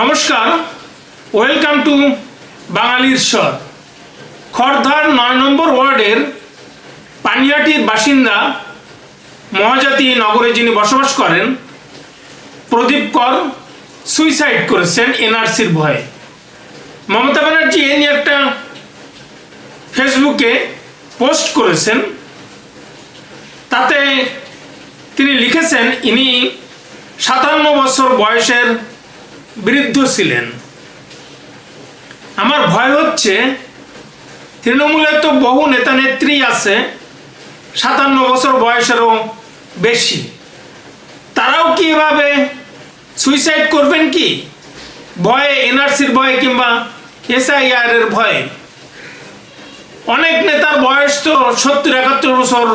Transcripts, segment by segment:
নমস্কার, welcome to বাঙালির স্বর খড়ধার নয় নম্বর ওয়ার্ডের পানিয়াটির বাসিন্দা মহাজাতি নগরে যিনি বসবাস করেন, প্রদীপ কর সুইসাইড করেছেন এনআরসির ভয়ে। মমতা ব্যানার্জি এ নিয়ে একটা ফেসবুকে পোস্ট করেছেন। তাতে তিনি লিখেছেন, ইনি সাতান্ন বছর বয়সের বৃদ্ধ ছিলেন। আমার ভয় হচ্ছে, তৃণমূলে তো বহু নেতা নেত্রী আছে, সাতান্ন বছর বয়সেরও বেশি। তারাও কি এভাবে সুইসাইড করবেন কি? ভয়ে, এনআরসির ভয়ে কিংবা এসআইআর এর ভয়ে? অনেক নেতার বয়স তো সত্তর, একাত্তর বছর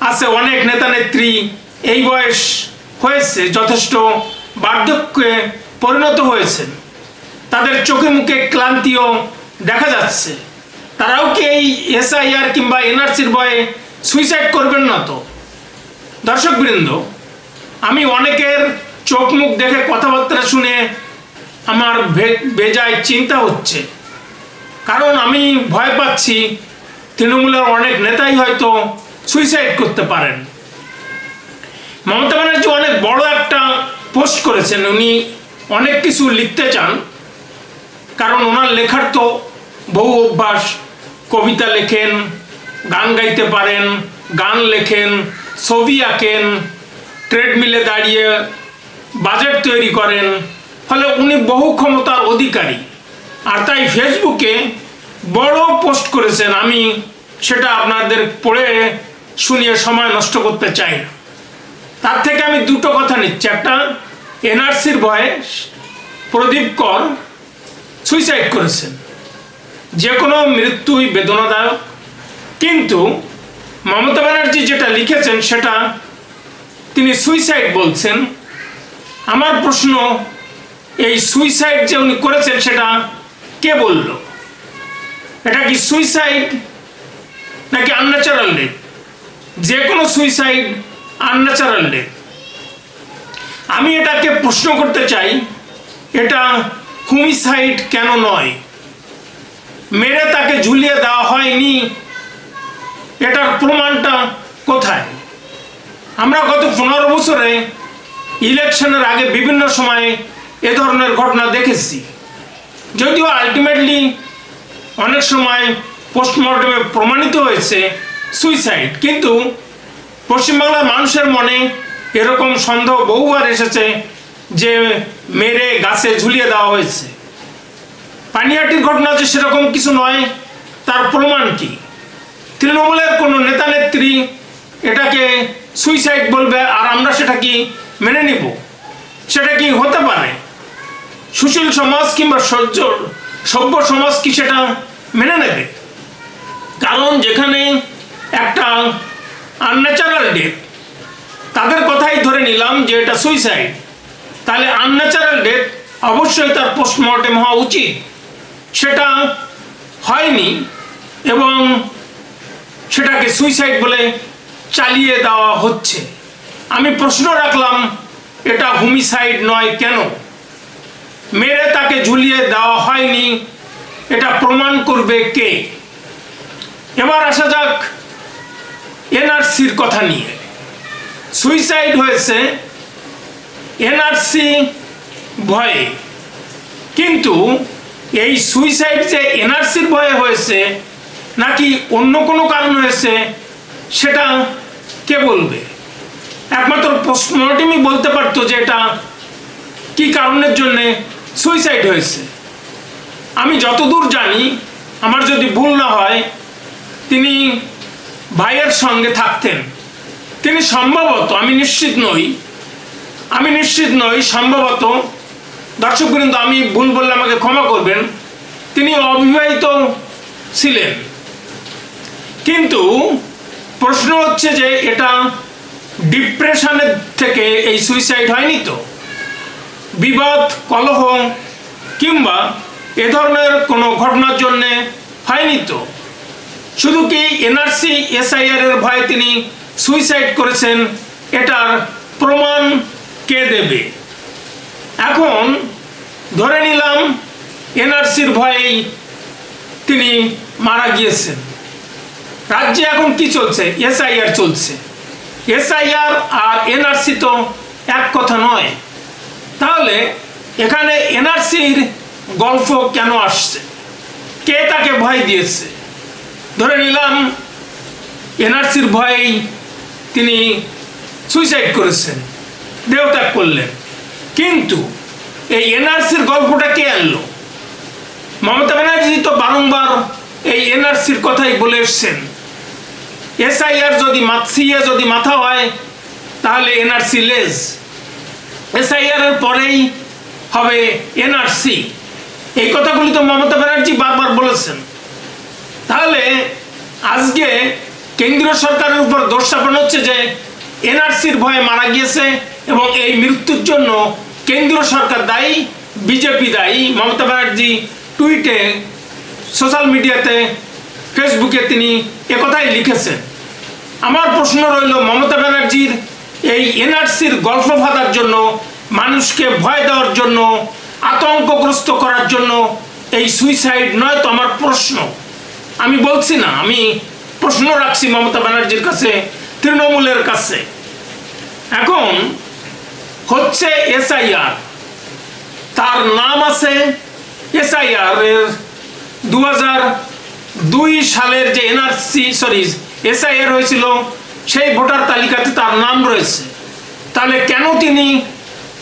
আছে, অনেক নেতা নেত্রী এই বয়স হয়েছে, যথেষ্ট বার্ধক্যে পরিণত হয়েছে। তাদের চোখে মুখে ক্লান্তিও দেখা যাচ্ছে। তারাও কি এই এসআইআর কিংবা এনআরসির ভয়ে সুইসাইড করবেন না তো? দর্শকবৃন্দ আমি অনেকের চোখ মুখ দেখে কথাবার্তা শুনে আমার বেজায় চিন্তা হচ্ছে। কারণ আমি ভয় পাচ্ছি তৃণমূলের অনেক নেতাই হয়তো সুইসাইড করতে পারেন। মমতা ব্যানার্জি অনেক পোস্ট করেছেন, উনি অনেক কিছু লিখতে চান। কারণ ওনার লেখার তো বহু অভ্যাস। কবিতা লেখেন, গান গাইতে পারেন, গান লেখেন, ছবি আঁকেন ট্রেডমিলে দাঁড়িয়ে বাজেট তৈরি করেন। ফলে উনি বহু ক্ষমতার অধিকারী। আর তাই ফেসবুকে বড় পোস্ট করেছেন, আমি সেটা আপনাদের পড়ে শুনিয়ে সময় নষ্ট করতে চাই না। তার থেকে আমি দুটো কথা নিচ্ছি। একটা, এনআরসির ভয়ে প্রদীপ কর সুইসাইড করেছেন। যে কোনো মৃত্যুই বেদনাদায়ক। কিন্তু মমতা ব্যানার্জি যেটা লিখেছেন, সেটা তিনি সুইসাইড বলছেন। আমার প্রশ্ন, এই সুইসাইড যে উনি করেছেন, সেটা কে বলল? এটা কি সুইসাইড নাকি আনন্যাচারাল ডেথ যে কোনো সুইসাইড আনন্যাচারাল ডেথ আমি এটাকে প্রশ্ন করতে চাই, এটা হুমিসাইড কেন নয়? মেরে তাকে ঝুলিয়ে দেওয়া হয়নি, এটার প্রমাণটা কোথায়? আমরা গত পনেরো বছরে ইলেকশনের আগে বিভিন্ন সময়ে এ ধরনের ঘটনা দেখেছি। যদিও আলটিমেটলি অনেক সময় পোস্টমর্টমে প্রমাণিত হয়েছে সুইসাইড, কিন্তু পশ্চিমবাংলার মানুষের মনে এরকম সন্দেহ বহুবার এসেছে যে মেরে গাছে ঝুলিয়ে দেওয়া হয়েছে। পানিহাটির ঘটনা যে সেরকম কিছু নয়, তার প্রমাণ কি? তৃণমূলের কোনো নেতা নেত্রী এটাকে সুইসাইড বলবে আর আমরা সেটা কি মেনে নিব? সেটা কি হতে পারে? সুশীল সমাজ কিংবা সহ্য, সভ্য সমাজ কি সেটা মেনে নেবে? কারণ যেখানে একটা আনন্যাচারাল ডেথ তাদের কথাই ধরে নিলাম যে এটা সুইসাইড তাহলে আনন্যাচারাল ডেথ অবশ্যই তার পোস্টমর্টেম হওয়া উচিত। সেটা হয়নি এবং সেটাকে সুইসাইড বলে চালিয়ে দেওয়া হচ্ছে। আমি প্রশ্ন রাখলাম, এটা হুমিসাইড নয় কেন? মেরে তাকে ঝুলিয়ে দেওয়া হয়নি, এটা প্রমাণ করবে কে? এবার আসা যাক এনআরসির কথা নিয়ে। সুইসাইড হয়েছে এনআরসি ভয়ে। কিন্তু এই সুইসাইড যে এনআরসির ভয়ে হয়েছে, নাকি অন্য কোনো কারণ হয়েছে, সেটা কে বলবে? একমাত্র পোস্টমর্টমই বলতে পারতো যে এটা কি কারণের জন্যে সুইসাইড হয়েছে। আমি যতদূর জানি, আমার যদি ভুল না হয়, তিনি ভাইয়ের সঙ্গে থাকতেন। তিনি সম্ভবত, আমি নিশ্চিত নই, আমি নিশ্চিত নই, সম্ভবত, দর্শক দর্শকবৃন্দ আমি ভুল বললে আমাকে ক্ষমা করবেন, তিনি অবিবাহিত ছিলেন। কিন্তু প্রশ্ন হচ্ছে যে এটা ডিপ্রেশনের থেকে এই সুইসাইড হয়নি তো? বিবাদ, কলহ কিংবা এ ধরনের কোনো ঘটনার জন্যে হয়নি তো? শুধু কি এনআরসি, এসআইআর এর ভয়ে তিনি সুইসাইড করেছেন, এটার প্রমাণ কে দেবে? এখন ধরে নিলাম এনআরসির ভয়েই তিনি মারা গিয়েছেন। রাজ্যে এখন কি চলছে? এসআইআর চলছে। এসআইআর আর এনআরসি তো এক কথা নয়। তাহলে এখানে এনআরসির গল্প কেন আসছে? কে তাকে ভয় দিয়েছে? ধরে নিলাম, এনআরসির ভয়েই তিনি সুইসাইড করেছেন, দেহত্যাগ করলেন। কিন্তু এই এনআরসির গল্পটা কে আনলো? মমতা ব্যানার্জি তো বারংবার এই এনআরসির কথাই বলে এসছেন। এসআইআর যদি মাতসিয়ে যদি মাথা হয়, তাহলে এনআরসি লেজ। এসআইআর এর পরেই হবে এনআরসি। এই কথাগুলি তো মমতা ব্যানার্জি বারবার বলেছেন। তাহলে আজকে কেন্দ্রীয় সরকারের উপর দোষ চাপানো হচ্ছে যে এনআরসির ভয়ে মারা গিয়েছে এবং এই মৃত্যুর জন্য কেন্দ্রীয় সরকার দায়ী, বিজেপি দায়ী। মমতা ব্যানার্জি টুইটে, সোশ্যাল মিডিয়াতে, ফেসবুকে তিনি একথাই লিখেছেন। আমার প্রশ্ন রইল, মমতা ব্যানার্জির এই এনআরসির গল্প ফাঁদার জন্য, মানুষকে ভয় দেওয়ার জন্য, আতঙ্কগ্রস্ত করার জন্য এই সুইসাইড নয় তো আমার প্রশ্ন। আমি বলছি না, আমি প্রশ্ন রাখছি মমতা ব্যানার্জির কাছে, তৃণমূলের কাছে। এখন হচ্ছে এসআইআর। তার নাম আছে এসআইআর এর দু দুই সালের যে এনআরসি সরি এসআইআর হয়েছিল, সেই ভোটার তালিকাতে তার নাম রয়েছে। তাহলে কেন তিনি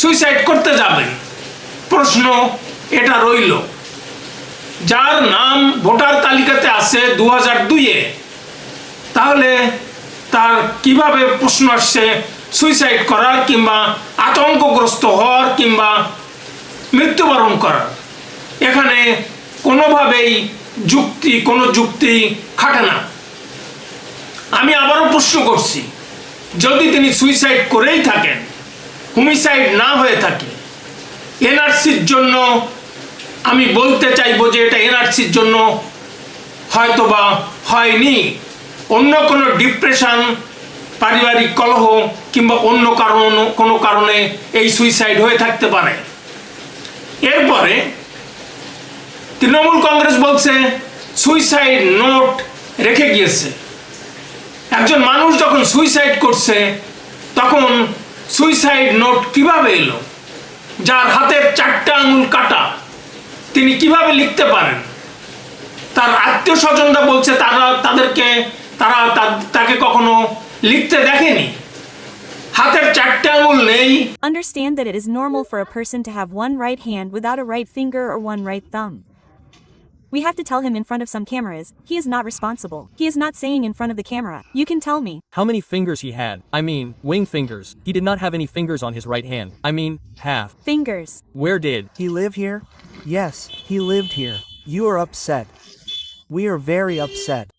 সুইসাইড করতে যাবেন? প্রশ্ন এটা রইল। যার নাম ভোটার তালিকাতে আছে দু হাজার দুইয়ে তাহলে তার কীভাবে প্রশ্ন আসছে? সুইসাইড করার কিংবা আতঙ্কগ্রস্ত হওয়ার কিংবা মৃত্যুবরণ করার। এখানে কোনোভাবেই যুক্তি, কোনো যুক্তি খাটে না। আমি আবারও প্রশ্ন করছি, যদি তিনি সুইসাইড করেই থাকেন হুমিসাইড না হয়ে থাকে, এনআরসির জন্য আমি বলতে চাইব যে এটা এনআরসির জন্য হয়তোবা হয়নি। অন্য কোনো ডিপ্রেশন, পারিবারিক কলহ কিংবা অন্য কারণ, কোনো কারণে এই সুইসাইড হয়ে থাকতে পারে। এরপরে তৃণমূল কংগ্রেস বলছে, সুইসাইড নোট রেখে গিয়েছে। একজন মানুষ যখন সুইসাইড করছে, তখন সুইসাইড নোট কীভাবে এলো? যার হাতের চারটা আঙুল কাটা। তিনি কীভাবে লিখতে পারেন তার আত্মীয় স্বজনরা বলছে তারা তাদেরকে তারা তাকে কখনো লিখতে দেখেনি হাতের চারটে আঙুল নেই Understand that it is normal for a person to have one right hand without a right finger or one right thumb. We have to tell him in front of some cameras, he is not responsible. He is not saying in front of the camera, you can tell me. How many fingers he had? I mean, wing fingers. He did not have any fingers on his right hand. I mean, half. Fingers. Where did? He live here? Yes, he lived here. You are upset. We are very upset.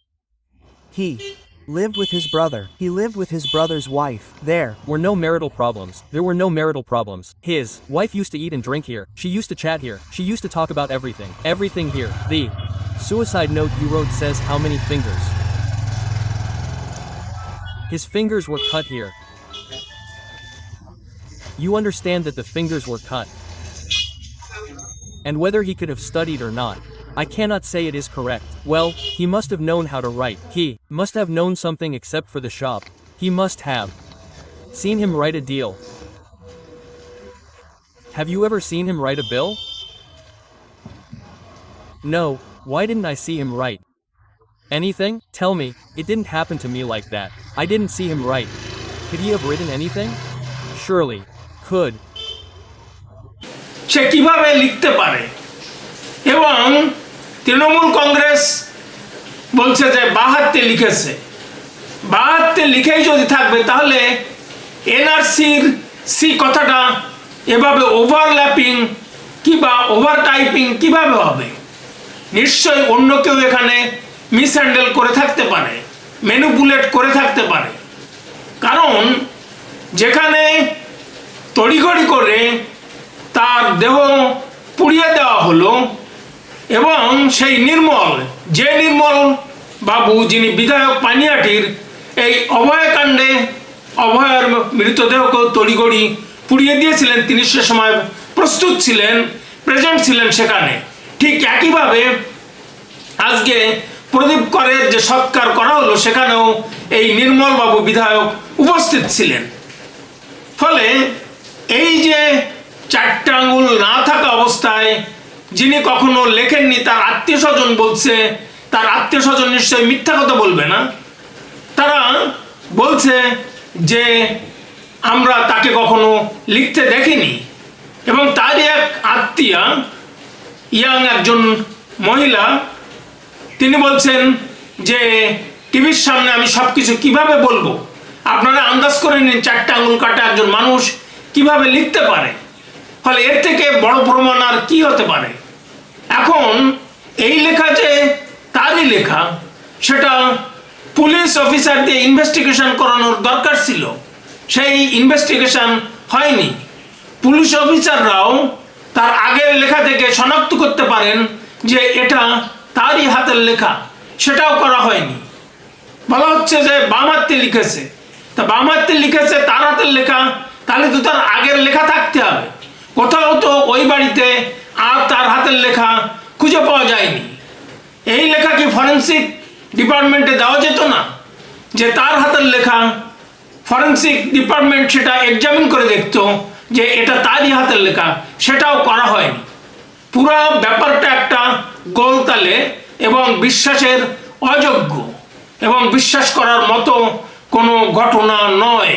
He lived with his brother. He lived with his brother's wife. There. Were no marital problems. There were no marital problems. His wife used to eat and drink here. She used to chat here. She used to talk about everything. Everything here. The suicide note you wrote says how many fingers. His fingers were cut here. You understand that the fingers were cut. And whether he could have studied or not, I cannot say it is correct. Well, he must have known how to write. He must have known something except for the shop. He must have seen him write a deal. Have you ever seen him write a bill? No, why didn't I see him write? Anything? Tell me, it didn't happen to me like that. I didn't see him write. Could he have written anything? Surely, could. সে কিভাবে লিখতে পারে এবং তৃণমূল কংগ্রেস বলছে যে বাহাত্তে লিখেছে। বাহাত্তে লিখেই যদি থাকবে, তাহলে এনআরসির সি কথাটা এভাবে ওভারল্যাপিং কিংবা ওভার টাইপিং কীভাবে হবে? নিশ্চয়ই অন্য কেউ এখানে মিস হ্যান্ডেল করে থাকতে পারে ম্যানুপুলেট করে থাকতে পারে। কারণ যেখানে তড়িঘড়ি করে তার দেহ পুড়িয়ে দেওয়া হলো এবং সেই নির্মল, যে নির্মল বাবু যিনি বিধায়ক পানিয়াটির এই অভয়কাণ্ডে অভয়ের মৃতদেহকে তড়িগড়ি পুড়িয়ে দিয়েছিলেন, তিনি সে সময় প্রস্তুত ছিলেন প্রেজেন্ট ছিলেন সেখানে। ঠিক একইভাবে আজকে প্রদীপ করের যে সৎকার করা হলো, সেখানেও এই নির্মলবাবু বিধায়ক উপস্থিত ছিলেন। ফলে এই যে চারটা আঙুল না থাকা অবস্থায় যিনি কখনো লেখেননি, তার আত্মীয় স্বজন বলছে, তার আত্মীয় স্বজন নিশ্চয়ই মিথ্যা কথা বলবে না? তারা বলছে যে আমরা তাকে কখনো লিখতে দেখিনি। এবং তারই এক আত্মীয়া, ইয়াং একজন মহিলা, তিনি বলছেন যে, টিভির সামনে আমি সব কিছু কীভাবে বলব? আপনারা আন্দাজ করে নিন, চারটা আঙুল কাটা একজন মানুষ কীভাবে লিখতে পারে? ফলে এর থেকে বড় প্রমাণ আর কি হতে পারে? এখন এই লেখা যে তারই লেখা, সেটা পুলিশ অফিসার দিয়ে ইনভেস্টিগেশন করানোর দরকার ছিল। সেই ইনভেস্টিগেশন হয়নি। পুলিশ অফিসাররাও তার আগের লেখা থেকে শনাক্ত করতে পারেন যে এটা তারই হাতের লেখা, সেটাও করা হয়নি। বলা হচ্ছে যে বাম লিখেছে। তা বাম লিখেছে তার হাতের লেখা, তাহলে তো তার আগের লেখা থাকতে হবে। কোথাও তো ওই বাড়িতে আর তার হাতের লেখা খুঁজে পাওয়া যায়নি। এই লেখা কি ফরেন্সিক ডিপার্টমেন্টে দেওয়া যেত না? যে তার হাতের লেখা ফরেন্সিক ডিপার্টমেন্ট সেটা এক্সামিন করে দেখতো যে এটা তারই হাতের লেখা, সেটাও করা হয়নি। পুরো ব্যাপারটা একটা গোলতালে এবং বিশ্বাসের অযোগ্য এবং বিশ্বাস করার মতো কোনো ঘটনা নয়।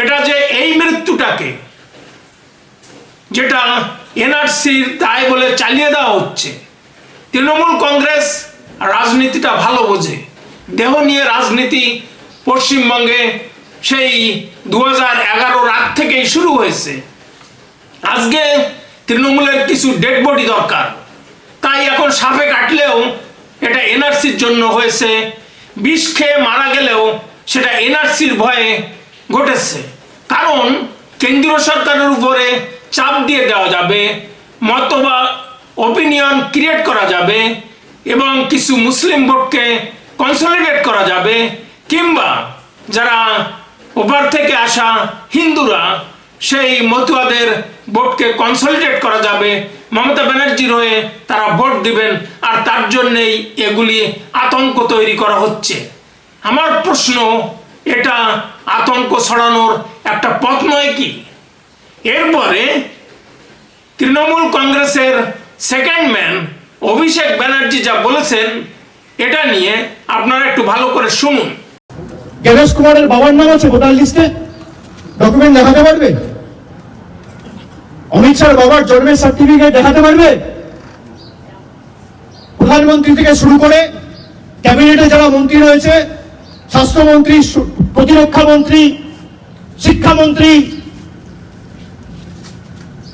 এটা যে এই মৃত্যুটাকে, যেটা এনআরসির দায় বলে চালিয়ে দেওয়া হচ্ছে। তৃণমূল কংগ্রেস রাজনীতিটা ভালো বোঝে। দেহ নিয়ে রাজনীতি পশ্চিমবঙ্গে সেই দু হাজার এগারো রাত থেকেই শুরু হয়েছে। আজকে তৃণমূলের কিছু ডেড বডি দরকার। তাই এখন সাপে কাটলেও এটা এনআরসির জন্য হয়েছে। বিষ খেয়ে মারা গেলেও সেটা এনআরসির ভয়ে ঘটেছে। কারণ কেন্দ্রীয় সরকারের উপরে চাপ দিয়ে দেওয়া যাবে, মতবা ওপিনিয়ন ক্রিয়েট করা যাবে এবং কিছু মুসলিম ভোটকে কনসলিডেট করা যাবে কিংবা যারা ওপার থেকে আসা হিন্দুরা সেই মতুয়াদের ভোটকে কনসলিডেট করা যাবে। মমতা ব্যানার্জির হয়ে তারা ভোট দিবেন আর তার জন্যেই এগুলি আতঙ্ক তৈরি করা হচ্ছে। আমার প্রশ্ন, এটা আতঙ্ক ছড়ানোর একটা পথ নয় কি? এরপরে তৃণমূল কংগ্রেসের সেকেন্ড ম্যান অভিষেক ব্যানার্জি যা বলেছেন, এটা নিয়ে আপনারা একটু ভালো করে শুনুন। গণেশ কুমারের বাবার নাম আছে ভোটার লিস্টে? ডকুমেন্ট দেখাতে পারবে? অমিত শাহ বাবার জন্মের সার্টিফিকেট দেখাতে পারবে? প্রধানমন্ত্রী থেকে শুরু করে ক্যাবিনেটে যারা মন্ত্রী রয়েছে, স্বাস্থ্যমন্ত্রী, প্রতিরক্ষা মন্ত্রী, শিক্ষামন্ত্রী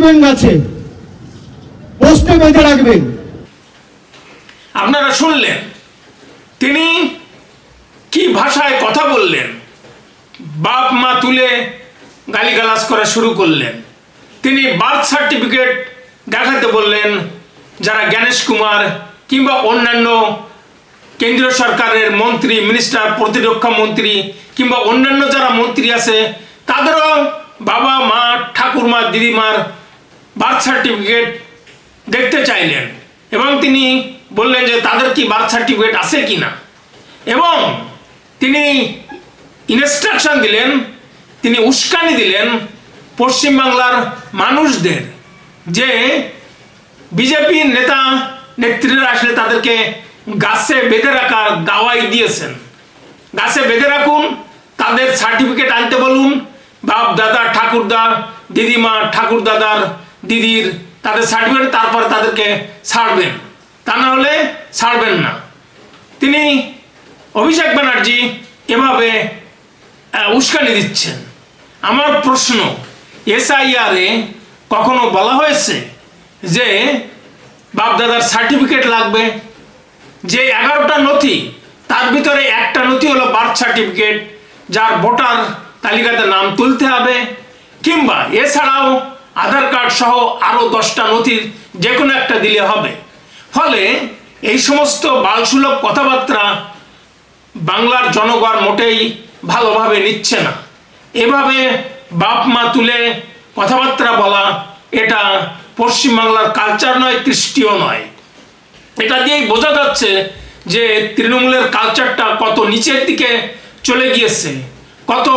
রাখবেন গাছে পোস্টে বেঁধে রাখবেন। আপনারা শুনলেন? তিনি কি ভাষায় কথা বললেন? বাপ, মা তুলে গালিগালাজ করা শুরু করলেন। তিনি বার্থ সার্টিফিকেট দেখাতে বললেন, যারা জ্ঞানেশ কুমার কিংবা অন্যান্য কেন্দ্রীয় সরকারের মন্ত্রী, মিনিস্টার, প্রতিরক্ষা মন্ত্রী কিংবা অন্যান্য যারা মন্ত্রী আছে, তাদেরও বাবা, মা, ঠাকুরমা, দিদিমার বার্থ সার্টিফিকেট দেখতে চাইলেন এবং তিনি বললেন যে তাদের কি বার্থ সার্টিফিকেট আছে কি না এবং তিনি ইনস্ট্রাকশন দিলেন, তিনি উস্কানি দিলেন পশ্চিমবাংলার মানুষদের যে বিজেপির নেতা নেত্রীরা আসলে তাদেরকে গাছে বেঁধে রাখার দাওয়াই দিয়েছেন। গাছে বেঁধে রাখুন, তাদের সার্টিফিকেট আনতে বলুন বাপ দাদা ঠাকুরদার দিদিমা ঠাকুর দাদার দিদির তাদের সার্টিফিকেট তারপর তাদেরকে ছাড়বেন। তা না হলে ছাড়বেন না। তিনি অভিষেক ব্যানার্জি এভাবে উস্কানি দিচ্ছেন। আমার প্রশ্ন, এসআইআরে কখনো বলা হয়েছে যে বাপদাদার সার্টিফিকেট লাগবে? যে এগারোটা নথি, তার ভিতরে একটা নথি হলো বার্থ সার্টিফিকেট যার ভোটার তালিকাতে নাম তুলতে হবে, কিংবা এছাড়াও আধার কার্ড সহ আরও দশটা নথির যে কোনো একটা দিলে হবে। ফলে এই সমস্ত বালসুলভ কথাবার্তা বাংলার জনগণ মোটেই ভালোভাবে নিচ্ছে না। এভাবে বাপ মা তুলে কথাবার্তা বলা, এটা পশ্চিমবাংলার কালচার নয়, কৃষ্টিও নয়। এটা দিয়েই বোঝা যাচ্ছে যে তৃণমূলের কালচারটা কত নিচের দিকে চলে গিয়েছে, কত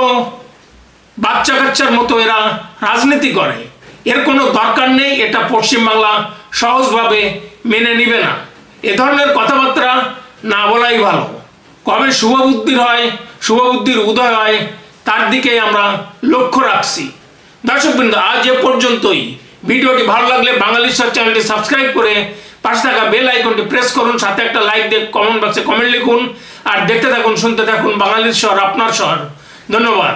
বাচ্চা কাচ্চার মতো এরা রাজনীতি করে। এর কোনো দরকার নেই, এটা পশ্চিমবাংলা সহজভাবে মেনে নিবে না। এ ধরনের কথাবার্তা না বলাই ভালো। কবে শুভবুদ্ধির হয়, শুভবুদ্ধির উদয় হয়, তার দিকে আমরা লক্ষ্য রাখছি। দর্শকবৃন্দ, আজ এ পর্যন্তই। ভিডিওটি ভালো লাগলে বাঙালি স্টার চ্যানেলটি সাবস্ক্রাইব করে পাশে থাকা বেল আইকনটি প্রেস করুন, সাথে একটা লাইক দিয়ে কমেন্ট বক্সে কমেন্ট লিখুন, আর দেখতে থাকুন, শুনতে থাকুন বাঙালির শহর আপনার শহর ধন্যবাদ।